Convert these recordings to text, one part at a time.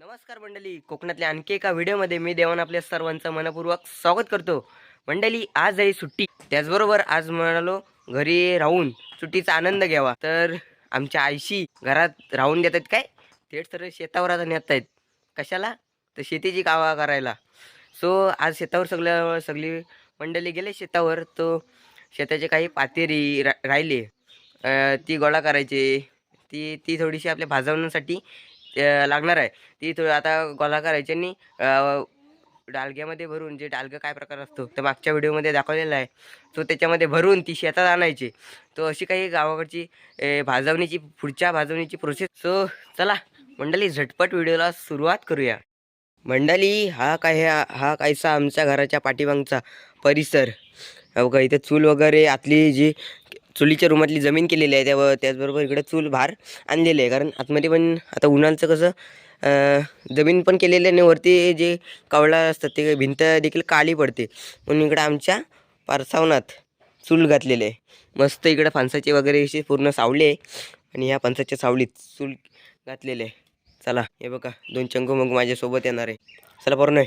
नमस्कार मंडळी. कोकणातल्या आणखी एका व्हिडिओमध्ये मी देवान आपल्या सर्वांचं मनपूर्वक स्वागत करतो. मंडळी आज आहे सुट्टी. त्याचबरोबर आज म्हणालो घरी राहून सुट्टीचा आनंद घ्यावा. तर आमच्या आईशी घरात राहून देतात काय? थेट सर शेतावर आता नेत आहेत. कशाला? तर शेतीची कावा करायला. सो आज शेतावर सगळं सगळी मंडळी गेले शेतावर. तो शेताचे काही पातेरी रा राहिले. ती गोळा करायचे. ती ती थोडीशी आपल्या भाजवण्यासाठी लागणार आहे. ती थोडी आता गोळा करायची आणि डालग्यामध्ये भरून जे डालगं काय प्रकार असतो तर मागच्या व्हिडिओमध्ये दाखवलेला आहे. तो त्याच्यामध्ये भरून ती शेतात आणायची. तो अशी काही गावाकडची भाजवणीची पुढच्या भाजवणीची प्रोसेस सो चला मंडळी झटपट व्हिडिओला सुरुवात करूया. मंडळी हा काय हा कायसा आमच्या घराच्या पाठीमागचा परिसर. बघा इथे चूल वगैरे आतली जी चुलीच्या रूमातली जमीन केलेली आहे त्यावर त्याचबरोबर इकडं चूल भार आणलेली आहे. कारण आतमध्ये पण आता उन्हाळचं कसं जमीन पण केलेली आहे आणि वरती जे कावळा असतात ते भिंत देखील काळी पडते. म्हणून इकडं आमच्या पारसावनात चूल घातलेले आहे. मस्त इकडं फणसाचे वगैरे अशी पूर्ण सावली आहे. आणि ह्या फणसाच्या सावलीत चूल घातलेले आहे. चला हे बघा दोन चंगू मग माझ्यासोबत येणार आहे. चला बरं नाही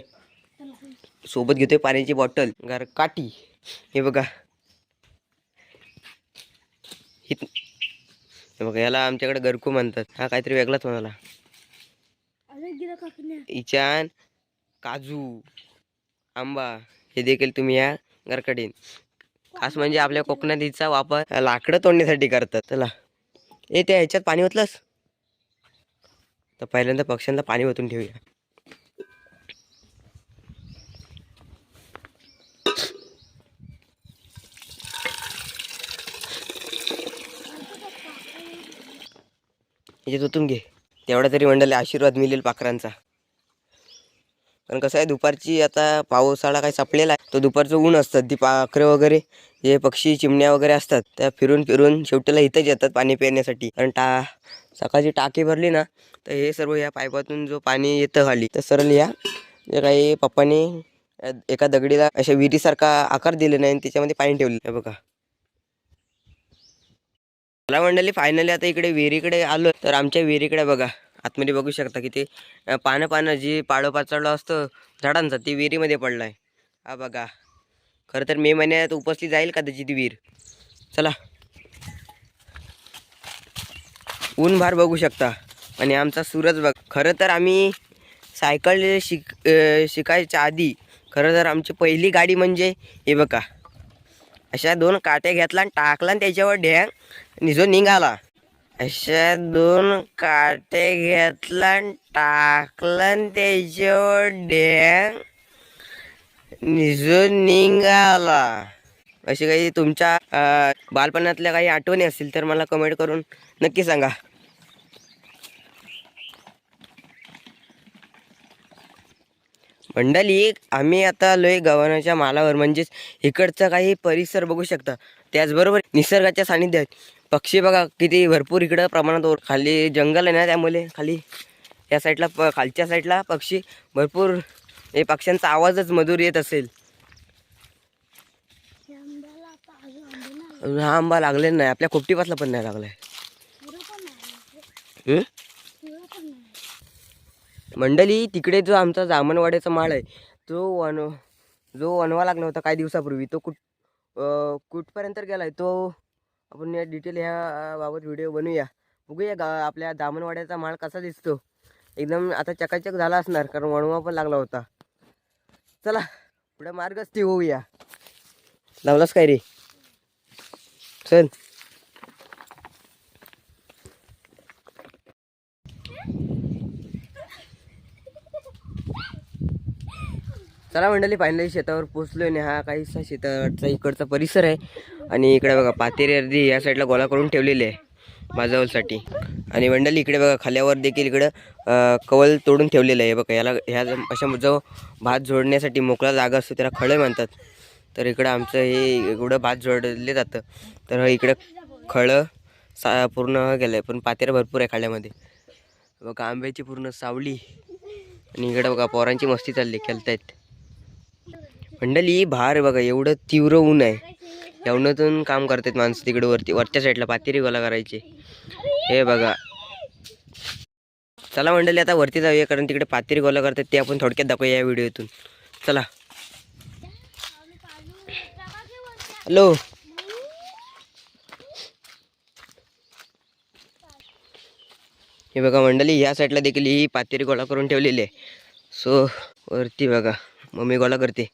सोबत घेतोय पाण्याची बॉटल गार काठी. हे बघा हित बघा याला आमच्याकडे गरकू म्हणतात. हा काहीतरी वेगळाच म्हणाला. इचान काजू आंबा हे देखील तुम्ही या गरकडीन खास म्हणजे आपल्या कोकणात हिचा वापर लाकडं तोडण्यासाठी करतात. चला. ए त्या ह्याच्यात पाणी ओतलंस? तर पहिल्यांदा पक्ष्यांना पाणी ओतून ठेवूया. याच्यात ओतून घे. तेवढा तरी मंडळी आशीर्वाद मिळेल पाखरांचा कारण कसं आहे दुपारची आता पावसाळा काही सापलेला आहे तो दुपारचं ऊन असतं ती पाखरं वगैरे जे पक्षी चिमण्या वगैरे असतात त्या फिरून फिरून शेवटीला इथंच येतात पाणी पिण्यासाठी. कारण टा सकाळची टाकी भरली ना तर हे सर्व या पाईपातून जो पाणी येतं खाली तर सरळ या. जे काही पप्पाने एका दगडीला अशा विहिरीसारखा आकार दिले नाही आणि त्याच्यामध्ये पाणी ठेवले बघा. चला मंडळी फायनली आता इकडे विहिरीकडे आलो तर आमच्या विहिरीकडे बघा आतमध्ये बघू शकता की ते पानं पानं जी पाळो पाचळलं असतं झाडांचा ती विहिरीमध्ये पडलं आहे हा बघा खरं तर मे महिन्यात उपसली जाईल का त्याची ती विहीर. चला. ऊन भार बघू शकता आणि आमचा सूरज बघ. खरं तर आम्ही सायकल शिक शिकायच्या आधी खरं तर आमची पहिली गाडी म्हणजे हे बघा अशा दोन काटे घेतला आणि टाकला आणि त्याच्यावर ढ्याग निजो निघाला. अशा दोन काटे घेतला आणि टाकला आणि त्याच्यावर ढ्याग निजो निघाला. अशी काही तुमच्या बालपणातल्या काही आठवणी असतील तर मला कमेंट करून नक्की सांगा. मंडळी आम्ही आता आलोय गव्हाणाच्या मालावर. म्हणजेच इकडचा काही परिसर बघू शकता. त्याचबरोबर निसर्गाच्या सानिध्यात. पक्षी बघा किती भरपूर इकडं प्रमाणात वर- खाली जंगल आहे ना त्यामुळे खाली. या साईडला प खालच्या साईडला पक्षी भरपूर हे पक्ष्यांचा आवाजच मधुर येत असेल. हा आंबा लागलेला नाही. आपल्या खोपटीपासला पण नाही लागलाय? मंडळी तिकडे जो आमचा जामनवाड्याचा माळ आहे तो वन जो वनवा लागला होता काही दिवसापूर्वी तो कुठ कुठपर्यंत गेला आहे तो आपण या डिटेल ह्या बाबत व्हिडिओ बनवूया. बघूया गा आपल्या दामनवाड्याचा माळ कसा दिसतो. एकदम आता चकाचक झाला असणार कारण वणवा पण लागला होता. चला पुढे मार्गस्ती होऊया. लावलास काय रे? चल. चला मंडळी फायनली शेतावर पोचलोय आणि हा काहीसा शेताचा इकडचा परिसर आहे. आणि इकडे बघा पातेरी अर्धी या साईडला गोळा करून ठेवलेली आहे भाजावलसाठी आणि मंडळी इकडे बघा खाल्यावर देखील इकडं कवल तोडून ठेवलेलं आहे. बघा याला ह्या अशा जो भात जोडण्यासाठी मोकळा जागा असतो त्याला खळे म्हणतात. तर इकडं आमचं हे एवढं भात जोडले जातं. तर इकडं खळं सा पूर्ण गेलं आहे पण पातेरं भरपूर आहे खाल्यामध्ये. बघा आंब्याची पूर्ण सावली. आणि इकडं बघा पोरांची मस्ती चालली खेळतायत. मंडळी भार बघा एवढं तीव्र ऊन आहे. या उन्हातून काम करतात माणसं तिकडे वरती. वरच्या साईडला पातेरी गोला करायचे. हे बघा. चला मंडळी आता वरती जाऊया कारण तिकडे पातेरी गोला करतात ते आपण थोडक्यात दाखवूया या व्हिडिओतून. चला. हॅलो. हे बघा मंडळी ह्या साईडला देखील ही पातेरी गोळा करून ठेवलेली आहे. सो वरती बघा. मम्मी गोळा करते.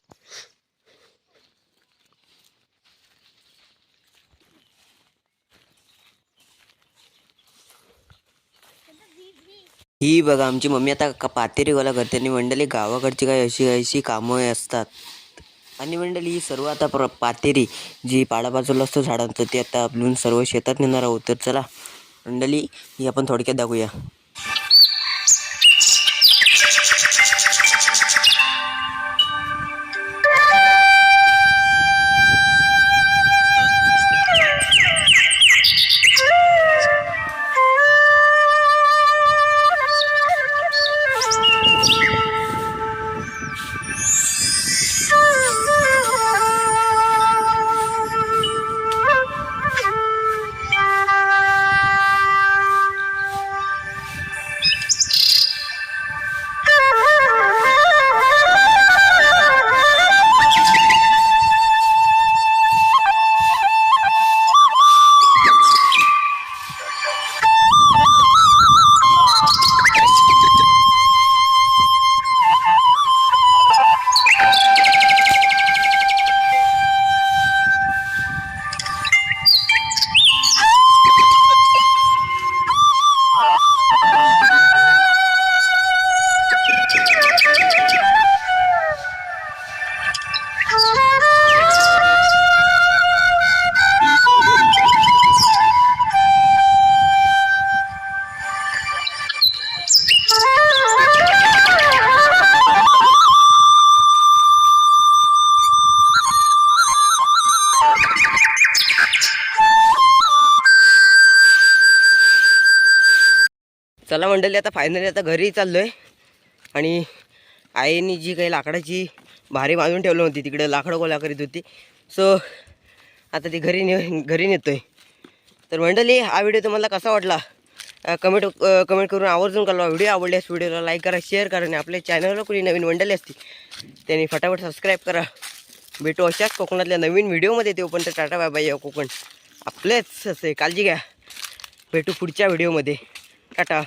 ही बघा आमची मम्मी आता का पातेरी गोळा करते आणि मंडळी गावाकडची काही अशी अशी कामं असतात. आणि मंडळी ही सर्व आता प्र पातेरी जी पाडाबाजूला असतो झाडांचं ते आता आपण सर्व शेतात नेणार आहोत. तर चला मंडळी ही आपण थोडक्यात दाखवूया चला मंडळी आता फायनली आता घरी चाललो आहे आणि आईने जी काही लाकडाची भारी बांधून ठेवली होती तिकडे लाकडं गोळा करीत होती. सो आता ती घरी ने घरी नेतोय. तर मंडळी हा व्हिडिओ तुम्हाला कसा वाटला? कमेंट कमेंट करून आवर्जून कळवा. व्हिडिओ आवडल्यास व्हिडिओला लाईक करा शेअर करा आणि आपल्या चॅनलवर कोणी नवीन मंडळी असतील त्यांनी फटाफट सबस्क्राईब करा. भेटू अशाच कोकणातल्या नवीन व्हिडिओमध्ये ते पण तर टाटा बाय बाय कोकण. आपलेच असे काळजी घ्या. भेटू पुढच्या व्हिडिओमध्ये टाटा